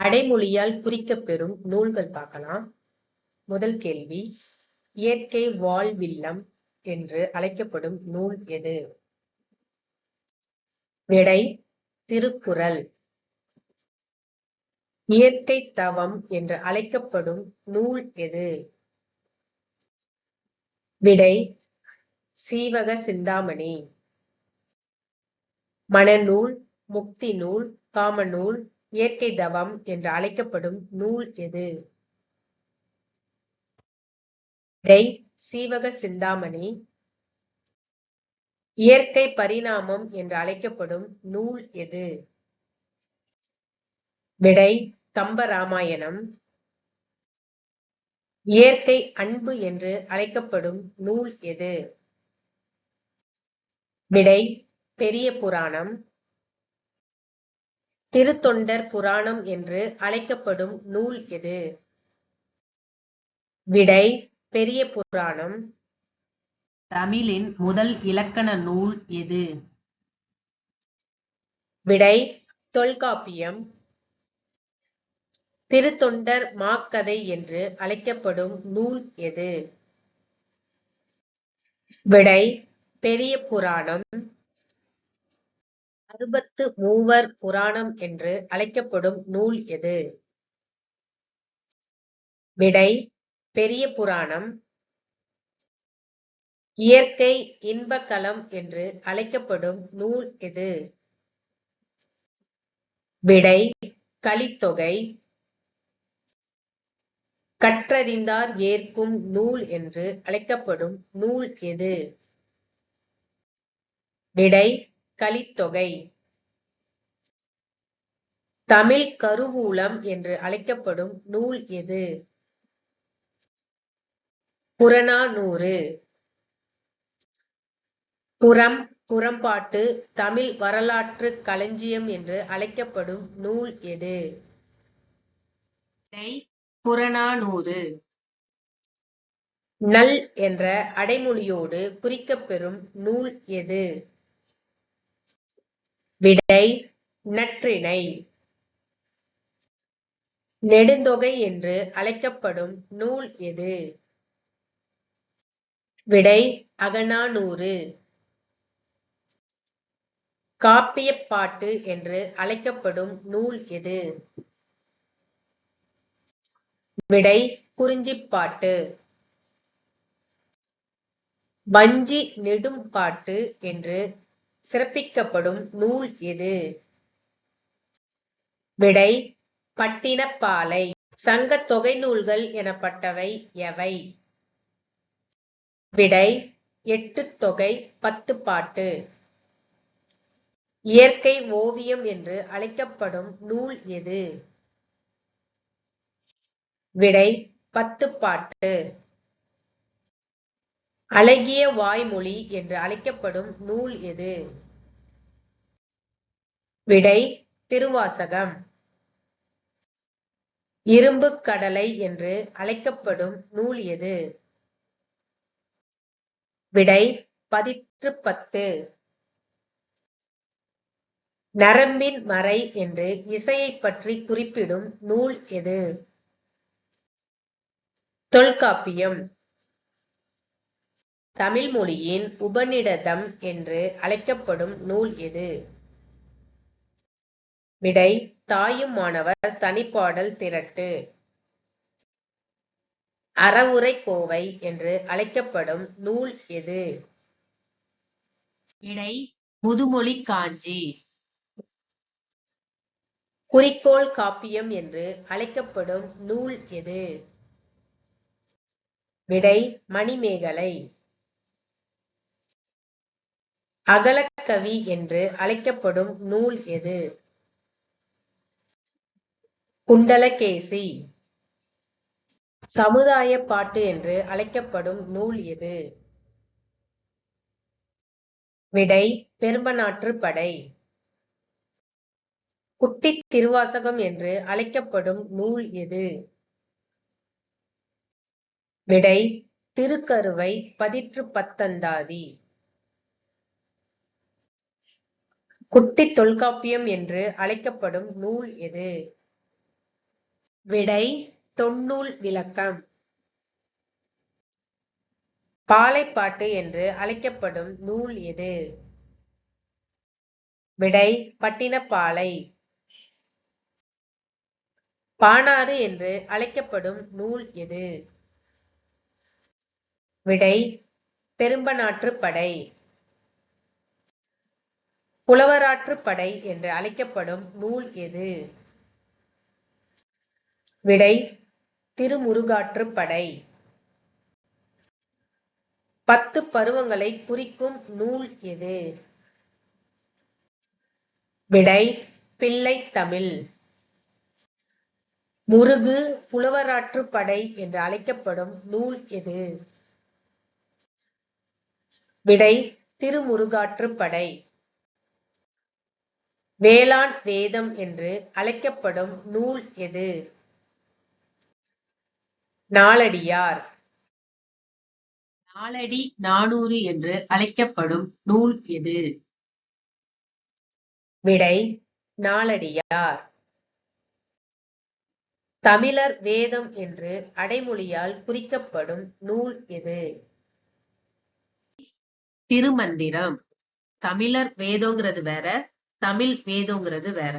அடைமொழியால் குறிக்கப்பெறும் நூல்கள் பார்க்கலாம். முதல் கேள்வி இயற்கை வாழ்வில்லம் என்று அழைக்கப்படும் நூல் எது? விடை திருக்குறள். இயற்கை தவம் என்று அழைக்கப்படும் நூல் எது? விடை சீவக சிந்தாமணி. மணநூல் முக்தி நூல் காமநூல் இயற்கை தவம் என்று அழைக்கப்படும் நூல் எது? விடை சீவக சிந்தாமணி. இயற்கை பரிணாமம் என்று அழைக்கப்படும் நூல் எது? விடை கம்பராமாயணம் இயற்கை அன்பு என்று அழைக்கப்படும் நூல் எது? விடை பெரிய புராணம். திருத்தொண்டர் புராணம் என்று அழைக்கப்படும் நூல் எது? விடை பெரிய புராணம். தமிழின் முதல் இலக்கண நூல் எது? விடை தொல்காப்பியம். திருத்தொண்டர் மாக்கதை என்று அழைக்கப்படும் நூல் எது? விடை பெரிய புராணம். அறுபத்து மூவர் புராணம் என்று அழைக்கப்படும் நூல் எது? விடை பெரிய புராணம். இயற்கை இன்பக்கலம் என்று அழைக்கப்படும் நூல் எது? விடை கலித்தொகை. கற்றறிந்தார் ஏற்கும் நூல் என்று அழைக்கப்படும் நூல் எது? விடை கலித்தொகை. தமிழ் கருவூலம் என்று அழைக்கப்படும் நூல் எது? புறநானூறு. புறம் புறம்பாட்டு தமிழ் வரலாற்று களஞ்சியம் என்று அழைக்கப்படும் நூல் எது? புறநானூறு. நல் என்ற அடைமொழியோடு குறிக்கப்பெறும் நூல் எது? விடை நற்றிணை நெடுந்தொகை என்று அழைக்கப்படும் நூல் எது? விடை அகநானூறு. காப்பியப்பாட்டு என்று அழைக்கப்படும் நூல் எது? விடை குறிஞ்சிப்பாட்டு வஞ்சி நெடும் பாட்டு என்று சிறப்பிக்கப்படும் நூல் எது? விடை பட்டினப்பாலை. சங்க தொகை நூல்கள் எனப்பட்டவை எவை? விடை எட்டு தொகை பத்து பாட்டு. இயற்கை ஓவியம் என்று அழைக்கப்படும் நூல் எது? விடை பத்து பாட்டு. அழகிய வாய்மொழி என்று அழைக்கப்படும் நூல் எது? விடை திருவாசகம். இரும்பு கடலை என்று அழைக்கப்படும் நூல் எது? விடை பதிற்று பத்து நரம்பின் மறை என்று இசையை பற்றி குறிப்பிடும் நூல் எது? தொல்காப்பியம். தமிழ் மொழியின் உபநிடதம் என்று அழைக்கப்படும் நூல் எது? விடை தாயும் மாணவர் தனிப்பாடல் திரட்டு. அறவுரை கோவை என்று அழைக்கப்படும் நூல் எது? விடை முதுமொழி காஞ்சி. குறிக்கோள் காப்பியம் என்று அழைக்கப்படும் நூல் எது? விடை மணிமேகலை. அகலக்கவி என்று அழைக்கப்படும் நூல் எது? குண்டலகேசி. சமுதாய பாட்டு என்று அழைக்கப்படும் நூல் எது? விடை பெரும்பநாற்று படை. குட்டி திருவாசகம் என்று அழைக்கப்படும் நூல் எது? விடை திருக்கருவை பதிற்று பத்தந்தாதி. குட்டி தொல்காப்பியம் என்று அழைக்கப்படும் நூல் எது? விடை தொன்னூல் விளக்கம். பாலைப்பாட்டு என்று அழைக்கப்படும் நூல் எது? விடை பட்டினப்பாலை. பாணாறு என்று அழைக்கப்படும் நூல் எது? விடை பெரும்பனாற்றுப் படை. புலவராற்றுப்படை என்று அழைக்கப்படும் நூல் எது? விடை திருமுருகாற்றுப்படை பத்து பருவங்களை குறிக்கும் நூல் எது? விடை பிள்ளை தமிழ். முருகு புலவராற்றுப்படை என்று அழைக்கப்படும் நூல் எது? விடை திருமுருகாற்றுப்படை வேளாண் வேதம் என்று அழைக்கப்படும் நூல் எது? நாலடியார் நாலடி நானூறு என்று அழைக்கப்படும் நூல் எது? விடை நாலடியார் தமிழர் வேதம் என்று அடைமொழியால் குறிக்கப்படும் நூல் எது? திருமந்திரம். தமிழர் வேதங்கிறது வேற தமிழ் வேதங்கிறது வேற.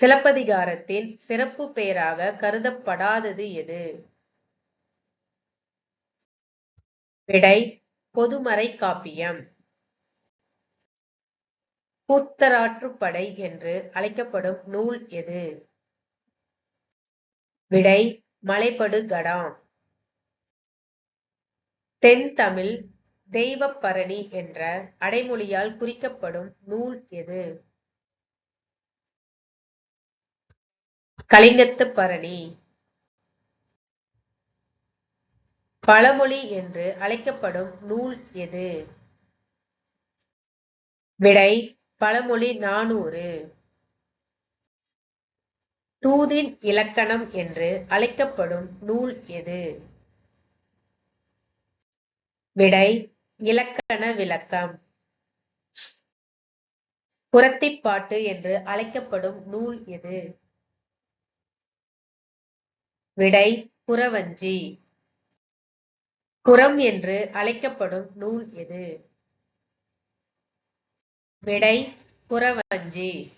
சிலப்பதிகாரத்தின் சிறப்பு பெயராக கருதப்படாதது எது? விடை பொதுமறை காப்பியம். கூத்தராற்றுப்படை என்று அழைக்கப்படும் நூல் எது? விடை மலைப்படு கடாம் தென் தமிழ் தெய்வப்பரணி என்ற அடைமொழியால் குறிக்கப்படும் நூல் எது? கலிங்கத்து பரணி. பழமொழி என்று அழைக்கப்படும் நூல் எது? விடை பழமொழி நானூறு. தூதின் இலக்கணம் என்று அழைக்கப்படும் நூல் எது? விடை இலக்கண விளக்கம். குரத்திப்பாட்டு என்று அழைக்கப்படும் நூல் எது? விடை புறவஞ்சி. புறம் என்று அழைக்கப்படும் நூல் எது? விடை புறவஞ்சி.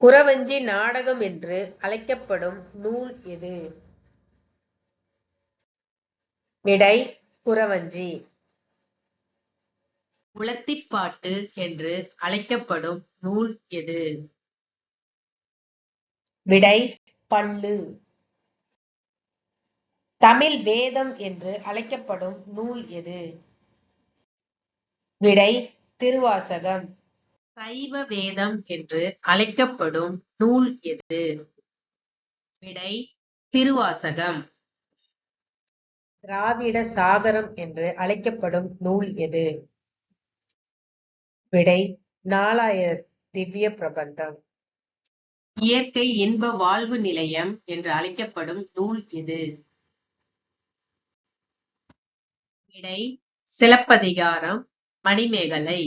புறவஞ்சி நாடகம் என்று அழைக்கப்படும் நூல் எது? விடை புறவஞ்சி. உலத்திப்பாட்டு என்று அழைக்கப்படும் நூல் எது? விடை பல்லு. தமிழ் வேதம் என்று அழைக்கப்படும் நூல் எது? விடை திருவாசகம். சைவ வேதம் என்று அழைக்கப்படும் நூல் எது? விடை திருவாசகம். திராவிட சாகரம் என்று அழைக்கப்படும் நூல் எது? விடை நாலாயிர திவ்ய பிரபந்தம். இயற்கை இன்ப வாழ்வு நிலையம் என்று அழைக்கப்படும் நூல் எது விடை சிலப்பதிகாரம் மணிமேகலை.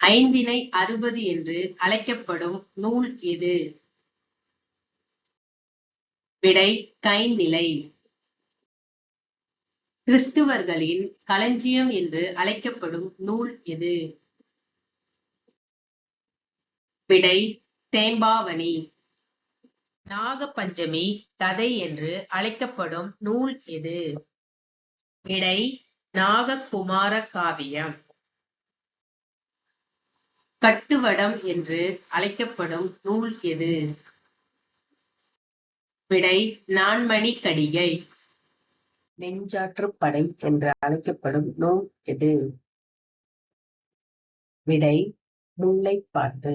ஐந்தினை அறுபது என்று அழைக்கப்படும் நூல் எது விடை கைநிலை. கிறிஸ்துவர்களின் களஞ்சியம் என்று அழைக்கப்படும் நூல் எது? விடை தேம்பாவணி. நாகபஞ்சமி கதை என்று அழைக்கப்படும் நூல் எது? விடை நாககுமார காவியம். கட்டுவடம் என்று அழைக்கப்படும் நூல் எது? விடை நான்மணி கடிகை நெஞ்சாற்றுப்படை என்று அழைக்கப்படும் நூல் எது? விடை முல்லைப்பாட்டு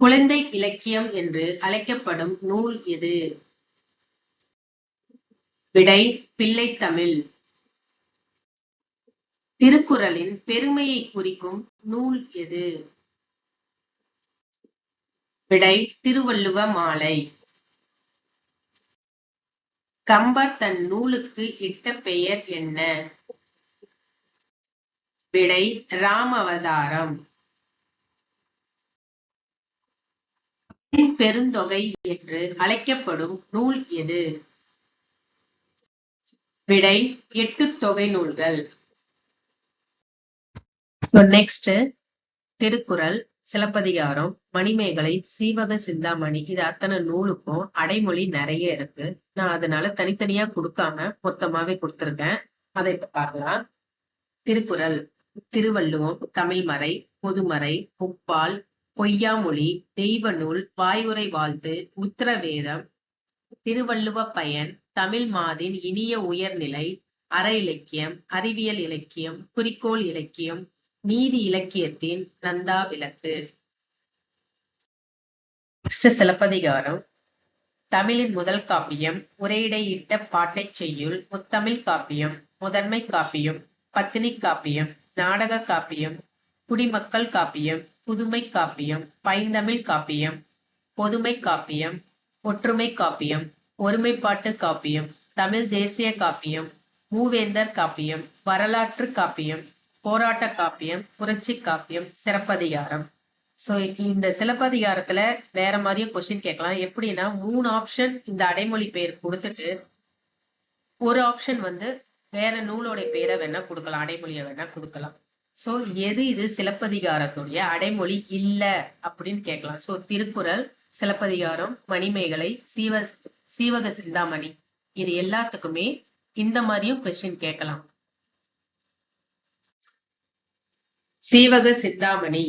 குழந்தை இலக்கியம் என்று அழைக்கப்படும் நூல் எது? விடை பிள்ளைத்தமிழ் திருக்குறளின் பெருமையை குறிக்கும் நூல் எது? விடை திருவள்ளுவ மாலை. கம்பர் தன் நூலுக்கு இட்ட பெயர் என்ன? விடை ராமவதாரம். பெருந்தொகை என்று அழைக்கப்படும் நூல் எது? விடை எட்டு தொகை நூல்கள். நெக்ஸ்ட் திருக்குறள். சிலப்பதிகாரம் மணிமேகலை சீவக சிந்தாமணி இது அத்தனை நூலுக்கும் அடைமொழி நிறைய இருக்கு. நான் அதனால தனித்தனியா கொடுக்காம மொத்தமாவே கொடுத்திருக்கேன். அதை இப்ப பார்க்கலாம். திருக்குறள் திருவள்ளுவம் தமிழ்மறை பொதுமறை முப்பால் பொய்யாமொழி தெய்வ நூல் வாயுரை வாழ்த்து உத்தரவேதம் திருவள்ளுவ பயன் தமிழ் மாதின் இனிய உயர்நிலை அற இலக்கியம் அறிவியல் இலக்கியம் குறிக்கோள் இலக்கியம் நீதி இலக்கியத்தின் நந்தா விளக்கு. நெக்ஸ்ட் சிலப்பதிகாரம். தமிழின் முதல் காப்பியம் உரையிடையிட்ட பாட்டை செய்யுள் முத்தமிழ் காப்பியம் முதன்மை காப்பியம் பத்தினி காப்பியம் நாடக காப்பியம் குடிமக்கள் காப்பியம் புதுமை காப்பியம் பைந்தமிழ் காப்பியம் பொதுமை காப்பியம் ஒற்றுமை காப்பியம் ஒருமைப்பாட்டு காப்பியம் தமிழ் தேசிய காப்பியம் மூவேந்தர் காப்பியம் வரலாற்று காப்பியம் போராட்ட காப்பியம் புரட்சி காப்பியம் சிறப்பதிகாரம். சோ இந்த சிலப்பதிகாரத்துல வேற மாதிரியும் கொஸ்டின் கேட்கலாம். எப்படின்னா மூணு ஆப்ஷன் இந்த அடைமொழி பெயர் கொடுத்துட்டு ஒரு ஆப்ஷன் வந்து வேற நூலோட பேரை வேணா கொடுக்கலாம் அடைமொழியை வேணா கொடுக்கலாம். சோ எது இது சிலப்பதிகாரத்துடைய அடைமொழி இல்ல அப்படின்னு கேட்கலாம். சோ திருக்குறள் சிலப்பதிகாரம் மணிமேகலை சீவ சீவக சிந்தாமணி. இது எல்லாத்துக்குமே இந்த மாதிரியும் கொஸ்டின் கேட்கலாம். சீவக சிந்தாமணி.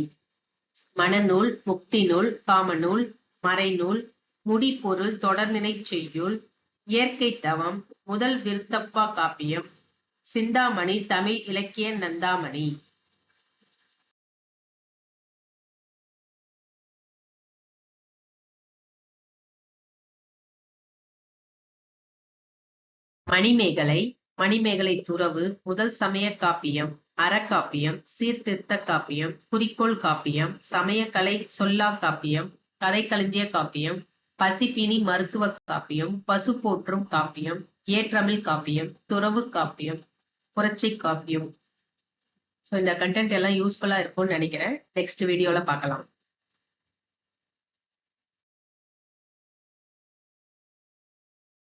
மனநூல் முக்தி நூல் காமநூல் மறைநூல் முடிப்பொருள் தொடர்நிலை செய்யுள் இயற்கை தவம் முதல் விருத்தப்பா காப்பியம். சிந்தாமணி தமிழ் இலக்கிய நந்தாமணி. மணிமேகலை மணிமேகலை துறவு முதல் சமய காப்பியம். அறக்காப்பியம் சீர்திருத்த காப்பியம் குறிக்கோள் காப்பியம் சமயக்கலை சொல்லா காப்பியம் கதைக்களஞ்சிய காப்பியம் பசிப்பினி மருத்துவ காப்பியம் பசு போற்றும் காப்பியம் ஏற்றமிழ் காப்பியம் துறவு காப்பியம் புரட்சி காப்பியம். ஸோ இந்த கண்டென்ட் எல்லாம் யூஸ்ஃபுல்லா இருக்கும்னு நினைக்கிறேன். நெக்ஸ்ட் வீடியோல பார்க்கலாம்.